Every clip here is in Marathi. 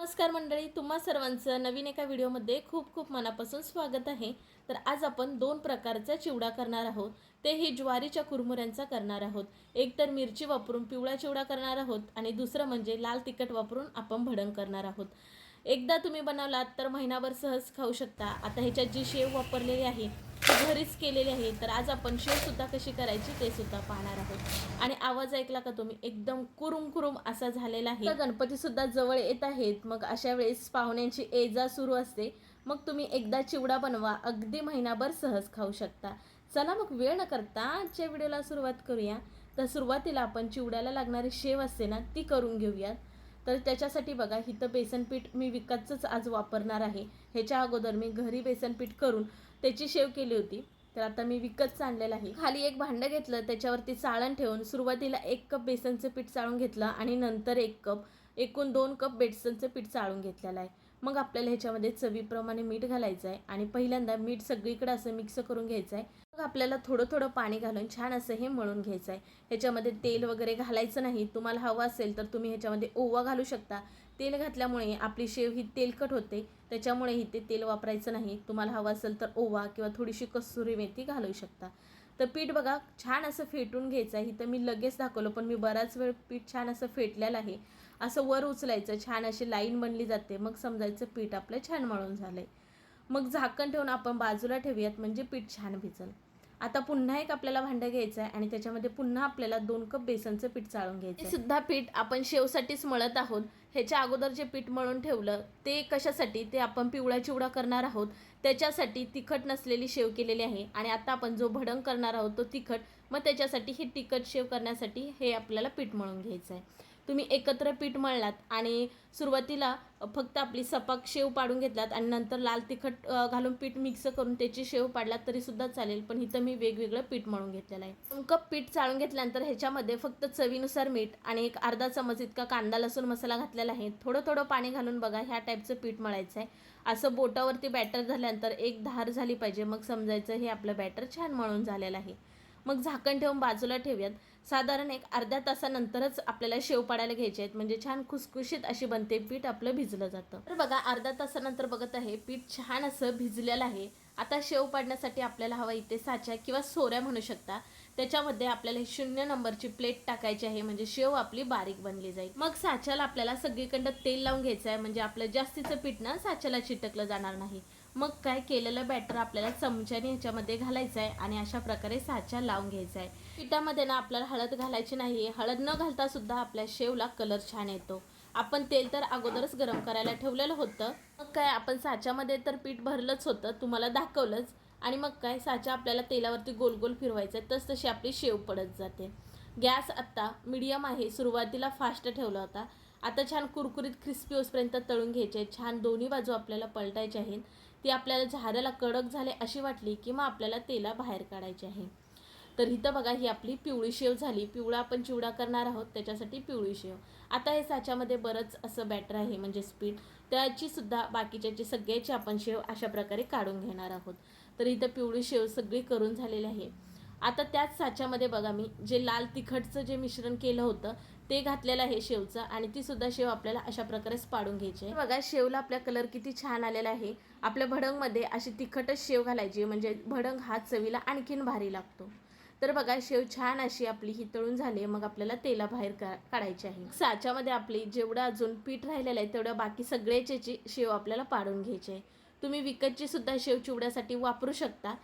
नमस्कार मंडळी तुम्हा सर्वांचं नवीन एका व्हिडिओमध्ये खूप खूप मनापासून स्वागत आहे. तर आज आपण दोन प्रकारचा चिवडा करणार आहोत. तेही ज्वारीच्या कुरमुऱ्यांचा करणार आहोत. एक तर मिरची वापरून पिवळा चिवडा करणार आहोत आणि दुसरं म्हणजे लाल तिखट वापरून आपण भडंग करणार आहोत. एकदा तुम्ही बनवलात तर महिनाभर सहज खाऊ शकता. आता ह्याच्यात जी शेव वापरलेली आहे ती घरीच केलेली आहे तर आज आपण शेवसुद्धा कशी करायची ते सुद्धा पाहणार आहोत. आणि आवाज ऐकला का तुम्ही? एकदम कुरुम कुरुम असा झालेला आहे. गणपती सुद्धा जवळ येत आहेत. मग अशा वेळेस पाहुण्यांची एजा जा सुरू असते. मग तुम्ही एकदा चिवडा बनवा. अगदी महिनाभर सहज खाऊ शकता. चला मग वेळ न करता आजच्या व्हिडिओला सुरुवात करूया. तर सुरुवातीला आपण चिवड्याला लागणारी शेव असते ना ती करून घेऊयात. तर त्याच्यासाठी बघा इथं बेसन पीठ मी विकतचंच आज वापरणार आहे. ह्याच्या अगोदर मी घरी बेसन पीठ करून त्याची शेव केली होती. तर आता मी विकतच आणलेलं आहे. खाली एक भांडं घेतलं त्याच्यावरती चाळण ठेवून सुरुवातीला एक कप बेसनचं पीठ चाळून घेतलं आणि नंतर एक कप एकूण दोन कप बेसनचं पीठ चाळून घेतलेलं आहे. मग आपल्याला ह्याच्यामध्ये चवीप्रमाणे मीठ घालायचं आहे आणि पहिल्यांदा मीठ सगळीकडे असं मिक्स करून घ्यायचं आहे मग आपल्याला थोडं थोडं पाणी घालून छान असं हे मळून घ्यायचं आहे ह्याच्यामध्ये तेल वगैरे घालायचं नाही. तुम्हाला हवं असेल तर तुम्ही ह्याच्यामध्ये ओवा घालू शकता. तेल घातल्यामुळे आपली शेव ही तेलकट होते. त्याच्यामुळे ही ते तेल वापरायचं नाही. तुम्हाला हवं असेल तर ओवा किंवा थोडीशी कसुरी मेथी घालू शकता. तर पीठ बघा छान असं फेटून घ्यायचं आहे. तर मी लगेच दाखवलं पण मी बराच वेळ पीठ छान असं फेटलेलं आहे. असं वर उचलायचं छान अशी लाईन बनली जाते. मग समजायचं पीठ आपलं छान मळून झालं आहे मग झाकण ठेवून आपण बाजूला ठेवूयात म्हणजे पीठ छान भिजल. आता पुन्हा एक आपल्याला भांडं घ्यायचं आहे आणि त्याच्यामध्ये पुन्हा आपल्याला दोन कप बेसनचं पीठ चाळून घ्यायचं सुद्धा पीठ आपण शेवसाठीच मळत आहोत. ह्याच्या अगोदर जे पीठ मळून ठेवलं ते कशासाठी? ते आपण पिवळा चिवडा करणार आहोत. त्याच्यासाठी तिखट नसलेली शेव केलेली आहे आणि आता आपण जो भडंग करणार आहोत तो तिखट मग त्याच्यासाठी ही तिखट शेव करण्यासाठी हे आपल्याला पीठ मळून घ्यायचं आहे तुम्ही एकत्र पीठ मळलात आणि सुरुवातीला फक्त आपली सपाक शेव पाडून घेतलात आणि नंतर लाल तिखट घालून पीठ मिक्स करून त्याची शेव पाडलात तरीसुद्धा चालेल पण इथं मी वेगवेगळं पीठ मळून घेतलेलं आहे. दोन कप पीठ चाळून घेतल्यानंतर ह्याच्यामध्ये फक्त चवीनुसार मीठ आणि एक अर्धा चमच इतका कांदा लसूण मसाला घातलेला आहे. थोडं थोडं पाणी घालून बघा ह्या टाईपचं पीठ मळायचं आहे. असं बोटावरती बॅटर झाल्यानंतर एक धार झाली पाहिजे मग समजायचं हे आपलं बॅटर छान मळून झालेलं आहे. मग झाकण ठेवून बाजूला ठेवूयात. साधारण एक अर्ध्या तासानंतरच आपल्याला शेव पाडायला घ्यायचे आहेत. म्हणजे छान खुसखुशीत अशी बनते पीठ आपलं भिजलं जातं. तर बघा अर्ध्या तासानंतर बघत आहे पीठ छान असं भिजलेलं आहे. आता शेव पाडण्यासाठी आपल्याला हवा इथे साच्या किंवा सोऱ्या म्हणू शकता. त्याच्यामध्ये आपल्याला शून्य नंबरची प्लेट टाकायची आहे म्हणजे शेव आपली बारीक बनली जाईल. मग साच्याला आपल्याला सगळीकडं तेल लावून घ्यायचं आहे म्हणजे आपलं जास्तीचं पीठ ना साच्याला चिटकलं जाणार नाही. मग काय केलेलं बॅटर आपल्याला चमच्याने ह्याच्यामध्ये घालायचं आहे आणि अशा प्रकारे साचा लावून घ्यायचा आहे. पिठामध्ये ना आपल्याला हळद घालायची नाही हळद न घालता सुद्धा आपल्या शेवला कलर छान येतो. आपण तेल तर अगोदरच गरम करायला ठेवलेलं होतं. मग काय आपण साच्यामध्ये तर पीठ भरलंच होतं तुम्हाला दाखवलंच. आणि मग काय साचा आपल्याला तेलावरती गोल गोल फिरवायचं आहे तस तशी आपली शेव पडत जाते. गॅस आत्ता मिडियम आहे सुरुवातीला फास्ट ठेवला होता. आता छान कुरकुरीत क्रिस्पी होसपर्यंत तळून घ्यायचे. छान दोन्ही बाजू आपल्याला पलटायची आहेत. ती आपल्याला झाडाला कडक झाले अशी वाटली की मग आपल्याला तेला बाहेर काढायची आहे. तर इथं बघा ही आपली पिवळी शेव झाली. पिवळा आपण चिवडा करणार आहोत त्याच्यासाठी पिवळी शेव. आता हे साच्यामध्ये बरंच असं बॅटर आहे म्हणजे स्पीड त्याची सुद्धा बाकीच्याची सगळ्याची आपण शेव अशा प्रकारे काढून घेणार आहोत. तर इथं पिवळी शेव सगळी करून झालेली आहे. आता त्याच साच्यामध्ये बघा मी जे लाल तिखटचं जे मिश्रण केलं होतं ते घातलेलं आहे शेवचं आणि ती सुद्धा शेव आपल्याला अशा प्रकारेच पाडून घ्यायची आहे. बघा शेवला आपल्या कलर किती छान आलेला आहे. आपल्या भडंगमध्ये अशी तिखटच शेव घालायची म्हणजे भडंग हा चवीला आणखीन भारी लागतो. तर बघा शेव छान अशी आपली ही तळून झाली मग आपल्याला तेला बाहेर का काढायची आहे. साच्यामध्ये आपली जेवढं अजून पीठ राहिलेलं आहे तेवढं बाकी सगळ्याची शेव आपल्याला पाडून घ्यायची आहे. तुम्ही विकतची सुद्धा शेव चिवड्यासाठी वापरू शकता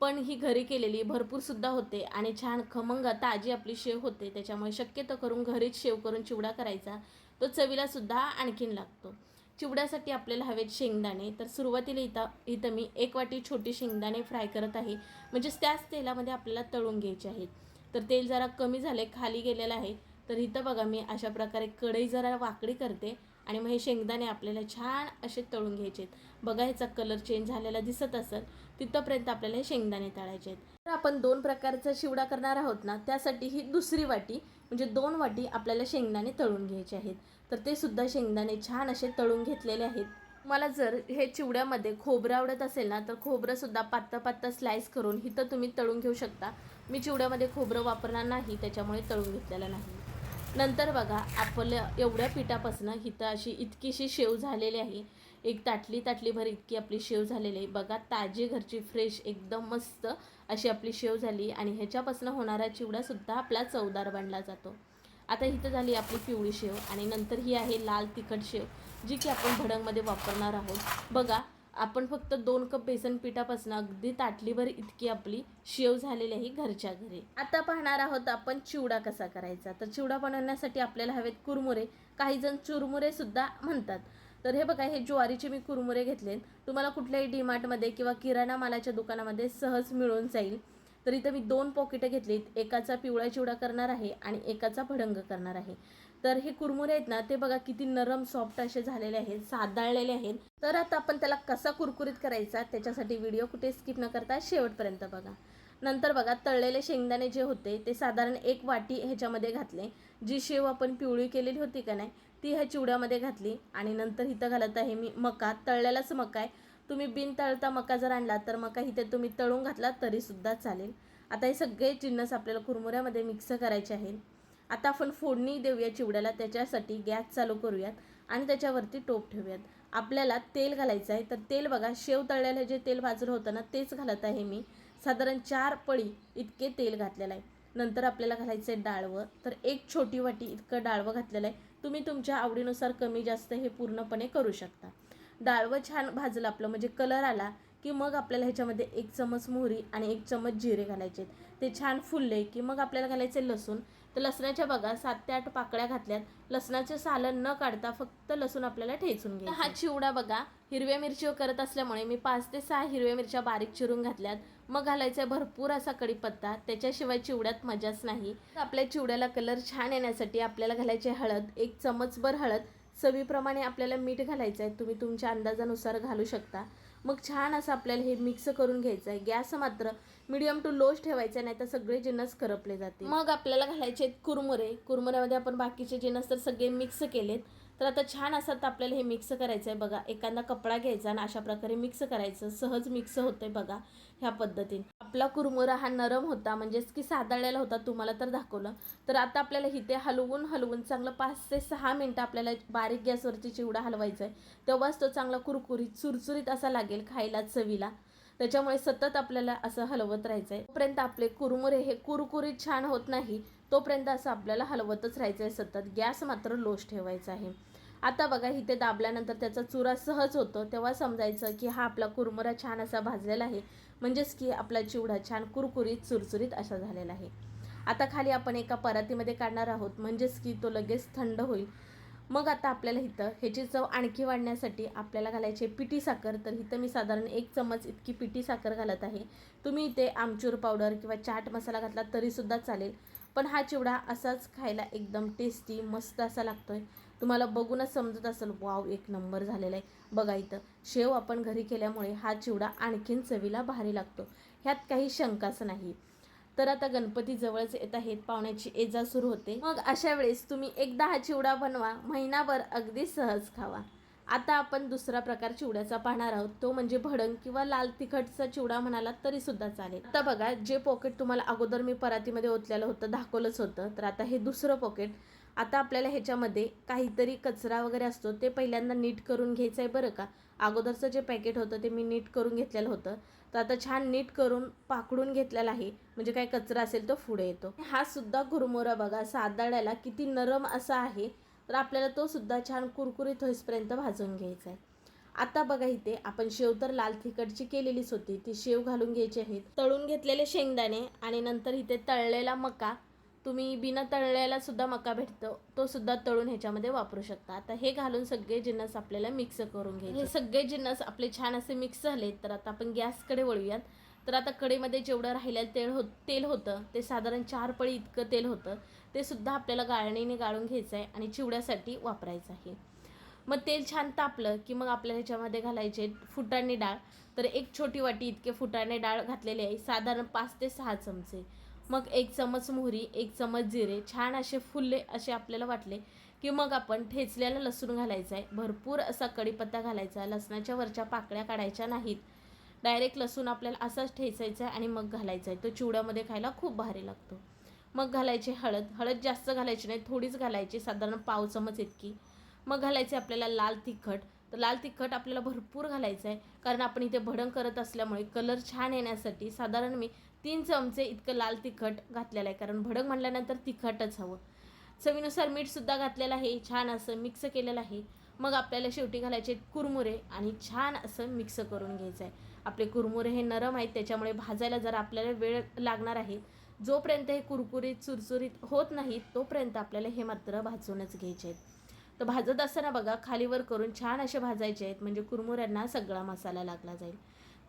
पण ही घरी केलेली भरपूर सुद्धा होते आणि छान खमंग ताजी आपली शेव होते. त्याच्यामुळे शक्यतो करून घरीच शेव करून चिवडा करायचा. तो चवीला सुद्धा आणखीन लागतो. चिवड्यासाठी आपल्याला हवेत शेंगदाणे. तर सुरुवातीला इथं इथं मी एक वाटी छोटी शेंगदाणे फ्राय करत आहे. म्हणजेच त्याच तेलामध्ये आपल्याला तळून घ्यायचे आहेत. तर तेल जरा कमी झाले खाली गेलेलं आहे. तर इथं बघा मी अशा प्रकारे कढई जरा वाकडी करते आणि मग हे शेंगदाणे आपल्याला छान असे तळून घ्यायचे आहेत. बघा ह्याचा कलर चेंज झालेला दिसत असेल तिथंपर्यंत आपल्याला हे शेंगदाणे तळायचे आहेत. तर आपण दोन प्रकारचा चिवडा करणार आहोत ना त्यासाठी ही दुसरी वाटी म्हणजे दोन वाटी आपल्याला शेंगदाणे तळून घ्यायचे आहेत. तर ते सुद्धा शेंगदाणे छान असे तळून घेतलेले आहेत. मला जर हे चिवड्यामध्ये खोबरं आवडत असेल ना तर खोबरंसुद्धा पात्ता पात्ता स्लाईस करून इथं तुम्ही तळून घेऊ शकता. मी चिवड्यामध्ये खोबरं वापरणार नाही त्याच्यामुळे तळून घेतलेलं नाही. नंतर बघा आपल्या एवढ्या पिठापासनं हिथं अशी इतकीशी शेव झालेली आहे. एक ताटली ताटलीभर इतकी आपली शेव झालेली आहे. बघा ताजी घरची फ्रेश एकदम मस्त अशी आपली शेव झाली आणि ह्याच्यापासून होणारा चिवडासुद्धा आपला चवदार बनला जातो. आता इथं झाली आपली पिवळी शेव आणि नंतर ही आहे लाल तिखट शेव जी की आपण भडंगमध्ये वापरणार आहोत. बघा आपण फक्त दोन कप बेसन पिठापासून अगदी ताटलीभर इतकी आपली शेव झालेली आहे घरच्या घरी. आता पाहणार आहोत आपण चिवडा कसा करायचा. तर चिवडा बनवण्यासाठी आपल्याला हवेत कुरमुरे काही जण चुरमुरे सुद्धा म्हणतात. तर हे बघा हे ज्वारीचे मी कुरमुरे घेतले तुम्हाला कुठल्याही डीमार्टमध्ये किंवा किराणा मालाच्या दुकानामध्ये सहज मिळून जाईल. तर इथं मी दोन पॉकेटं घेतलीत. एकाचा पिवळा चिवडा करणार आहे आणि एकाचा भडंग करणार आहे. तर हे कुरमुरे आहेत ना ते बघा किती नरम सॉफ्ट असे झालेले आहेत साधाळलेले आहेत. तर आता आपण त्याला कसा कुरकुरीत करायचा त्याच्यासाठी व्हिडिओ कुठे स्किप न करता शेवटपर्यंत बघा. नंतर बघा तळलेले शेंगदाणे जे होते ते साधारण एक वाटी ह्याच्यामध्ये घातले. जी शेव आपण पिवळी केलेली होती का नाही ती ह्या चिवड्यामध्ये घातली आणि नंतर इथं घालत आहे मी मका. तळलेलाच मका आहे. तुम्ही बिन तळता मका जर आणला तर मका इथे तुम्ही तळून घातला तरीसुद्धा चालेल. आता हे सगळे जिन्नस आपल्याला कुरमुऱ्यामध्ये मिक्स करायचे आहेत आता आपण फोडणी देऊया चिवड्याला त्याच्यासाठी गॅस चालू करूयात आणि त्याच्यावरती टोप ठेवूयात. आपल्याला तेल घालायचं आहे. तर तेल बघा शेव तळलेलं जे तेल भाजलं होतं ना तेच घालत आहे मी. साधारण चार पळी इतके तेल घातलेलं आहे. नंतर आपल्याला घालायचं आहे डाळवं. तर एक छोटी वाटी इतकं डाळवं घातलेलं आहे. तुम्ही तुमच्या आवडीनुसार कमी जास्त हे पूर्णपणे करू शकता. डाळवं छान भाजलं आपलं म्हणजे कलर आला की मग आपल्याला ह्याच्यामध्ये एक चमच मोहरी आणि एक चमच जिरे घालायचे ते छान फुलले की मग आपल्याला घालायचे लसूण. तर लसणाच्या बघा सात ते आठ पाकळ्या घातल्यात. लसणाचे सालन न काढता फक्त लसूण आपल्याला ठेचून घ्या हा चिवडा बघा हिरव्या मिरची करत असल्यामुळे मी पाच ते सहा हिरव्या मिरच्या बारीक चिरून घातल्यात. मग घालायचा भरपूर असा कढीपत्ता. त्याच्याशिवाय चिवड्यात मजाच नाही. आपल्या चिवड्याला कलर छान येण्यासाठी आपल्याला घालायचे हळद एक चमचभर हळद. चवीप्रमाणे आपल्याला मीठ घालायचं आहे. तुम्ही तुमच्या अंदाजानुसार घालू शकता. मग छान असं आपल्याला हे मिक्स करून घ्यायचं आहे. गॅस मात्र मिडियम टू लोच ठेवायचा नाही तर सगळे जिन्नस करपले जाते मग आपल्याला घालायचे आहेत कुरमुरे. कुरमुऱ्यामध्ये आपण बाकीचे जिन्नस तर सगळे मिक्स केलेत. तर आता छान असं तर आपल्याला हे मिक्स करायचं आहे बघा. एखादा कपडा घ्यायचा आणि अशा प्रकारे मिक्स करायचं. सहज मिक्स होतंय बघा ह्या पद्धतीने. आपला कुरमुरा हा नरम होता म्हणजेच की सादळलेला होता तुम्हाला तर दाखवलं. तर आता आपल्याला इथे हलवून हलवून चांगलं पाच ते सहा मिनटं आपल्याला बारीक गॅसवरची चिवडा हलवायचा आहे तेव्हाच तो चांगला कुरकुरीत चुरचुरीत असा लागेल खायला चवीला. त्याच्यामुळे सतत आपल्याला असं हलवत राहायचं आहे तोपर्यंत आपले कुरमुरे हे कुरकुरीत छान होत नाही तोपर्यंत असं आपल्याला हलवतच राहायचं आहे सतत. गॅस मात्र लोच ठेवायचा आहे. आता बघा इथे दाबल्यानंतर त्याचा चुरा सहज होतो. तेव्हा समजायचं की हा आपला कुरमुरा छान असा भाजलेला आहे. म्हणजेच की आपला चिवडा छान कुरकुरीत चुरचुरीत असा झालेला आहे. आता खाली आपण एका परातीमध्ये काढणार आहोत. म्हणजेच की तो लगेच थंड होईल. मग आता आपल्याला इथं ह्याची चव आणखी वाढण्यासाठी आपल्याला घालायची पिठी साखर तर इथं मी साधारण एक चमच इतकी पिठी साखर घालत आहे. तुम्ही इथे आमचूर पावडर किंवा चाट मसाला घातला तरीसुद्धा चालेल पण हा चिवडा असाच खायला एकदम टेस्टी मस्त असा लागतो आहे तुम्हाला बघूनच समजत असेल वाव एक नंबर झालेला आहे. बघा इथं शेव आपण घरी केल्यामुळे हा चिवडा आणखीन चवीला भारी लागतो. ह्यात काही शंकाच नाही. तर आता गणपती जवळच येत आहेत पाहुण्याची एजा सुरू होते. मग अशा वेळेस तुम्ही एकदा हा चिवडा बनवा महिनाभर अगदी सहज खावा. आता आपण दुसरा प्रकार चिवड्याचा पाहणार आहोत. तो म्हणजे भडंग किंवा लाल तिखटचा चिवडा म्हणाला तरी सुद्धा चालेल. आता बघा जे पॉकेट तुम्हाला अगोदर मी परातीमध्ये ओतलेलं होतं दाखवलंच होतं तर आता हे दुसरं पॉकेट आता आपल्याला ह्याच्यामध्ये काहीतरी कचरा वगैरे असतो ते पहिल्यांदा नीट करून घ्यायचं आहे बरं का? अगोदरचं जे पॅकेट होतं ते मी नीट करून घेतलेलं होतं. तर आता छान नीट करून पाकडून घेतलेला आहे. म्हणजे काय कचरा असेल तो पुढे येतो. हा सुद्धा घुरमोरा बघा सादाड्याला किती नरम असा आहे. तर आपल्याला तो सुद्धा छान कुरकुरीत होईपर्यंत भाजून घ्यायचा आहे. आता बघा इथे आपण शेव तर लाल तिखटची केलेलीच होती. ती शेव घालून घ्यायची आहे. तळून घेतलेले शेंगदाणे आणि नंतर इथे तळलेला मका. तुम्ही बिना तळलेला सुद्धा मका भेटतो. तो सुद्धा तळून ह्याच्यामध्ये वापरू शकता. आता हे घालून सगळे जिन्नस आपल्याला मिक्स करून घ्यायचे. हे सगळे जिन्नस आपले छान असे मिक्स झाले तर आता आपण गॅसकडे वळूयात. तर आता कडेमध्ये जेवढं राहिलेलं तेल हो तेल होतं ते साधारण चार पळी इतकं तेल होतं ते सुद्धा आपल्याला गाळणीने गाळून घ्यायचं आहे आणि चिवड्यासाठी वापरायचं आहे. मग तेल छान तापलं की मग आपल्याला ह्याच्यामध्ये घालायचे फुटाणे डाळ. तर एक छोटी वाटी इतके फुटाणे डाळ घातलेली आहे साधारण पाच ते सहा चमचे. मग एक चमच मोहरी एक चमच जिरे छान असे फुलले असे आपल्याला वाटले की मग आपण ठेचलेला लसूण घालायचा आहे भरपूर असा कढीपत्ता घालायचा लसणाच्या वरच्या पाकळ्या काढायच्या नाहीत. डायरेक्ट लसूण आपल्याला असाच ठेचायचा आहे आणि मग घालायचा आहे. तो चिवड्यामध्ये खायला खूप भारी लागतो. मग घालायची हळद. हळद जास्त घालायची नाही थोडीच घालायची साधारण पाव चमच इतकी. मग घालायचे आपल्याला लाल तिखट. तर लाल तिखट आपल्याला भरपूर घालायचं आहे. कारण आपण इथे भडंग करत असल्यामुळे कलर छान येण्यासाठी साधारण मी तीन चमचे इतकं लाल तिखट घातलेलं आहे. कारण भडंग म्हणल्यानंतर तिखटच हवं. चवीनुसार मीठसुद्धा घातलेलं आहे. छान असं मिक्स केलेलं आहे. मग आपल्याला शेवटी घालायचे कुरमुरे आणि छान असं मिक्स करून घ्यायचं आहे. आपले कुरमुरे हे नरम आहेत त्याच्यामुळे भाजायला जरा आपल्याला वेळ लागणार आहे. जोपर्यंत हे कुरकुरीत चुरचुरीत होत नाहीत तोपर्यंत आपल्याला हे मात्र भाजूनच घ्यायचे आहेत. तर भाजत असताना बघा खालीवर करून छान असे भाजायचे आहेत म्हणजे कुरमुऱ्यांना सगळा मसाला लागला जाईल.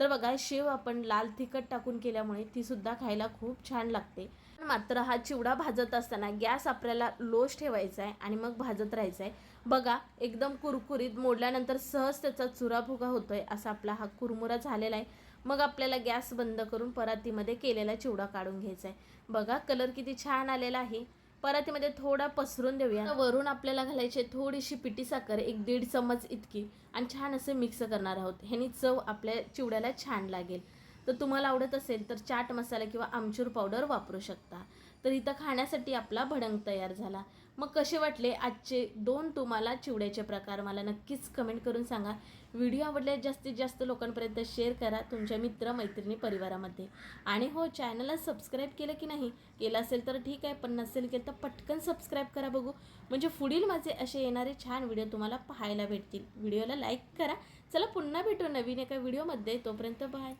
तर बघा शेव आपण लाल तिखट टाकून केल्यामुळे ती सुद्धा खायला खूप छान लागते. मात्र हा चिवडा भाजत असताना गॅस आपल्याला लोच ठेवायचा आहे आणि मग भाजत राहायचा आहे. बघा एकदम कुरकुरीत मोडल्यानंतर सहज त्याचा चुराफुगा होतोय असा आपला हा कुरमुरा झालेला आहे. मग आपल्याला गॅस बंद करून परातीमध्ये केलेला चिवडा काढून घ्यायचा आहे बघा कलर किती छान आलेला आहे. परातीमध्ये थोडा पसरून देऊया. वरून आपल्याला घालायचे थोडीशी पिटी साखर एक दीड चमच इतकी आणि छान असे मिक्स करणार आहोत. ह्यानी चव आपल्या चिवड्याला छान लागेल. तर तुम्हाला आवडत असेल तर चाट मसाला किंवा आमचूर पावडर वापरू शकता. तर इथं खाण्यासाठी आपला भडंग तयार झाला. मग कसे वाटले आजचे दोन तुम्हाला चिवड्याचे प्रकार? मला नक्कीच कमेंट करून सांगा. व्हिडिओ आवडल्यास जास्तीत जास्त लोकांपर्यंत शेअर करा तुमच्या मित्र मैत्रिणी परिवारामध्ये. आणि हो चॅनलला सबस्क्राईब केलं की नाही? केलं असेल तर ठीक आहे पण नसेल केलं तर पटकन सबस्क्राईब करा बघू. म्हणजे पुढील माझे असे येणारे छान व्हिडिओ तुम्हाला पाहायला भेटतील. व्हिडिओला लाईक करा. चला पुन्हा भेटू नवीन एका व्हिडिओमध्ये तोपर्यंत बाय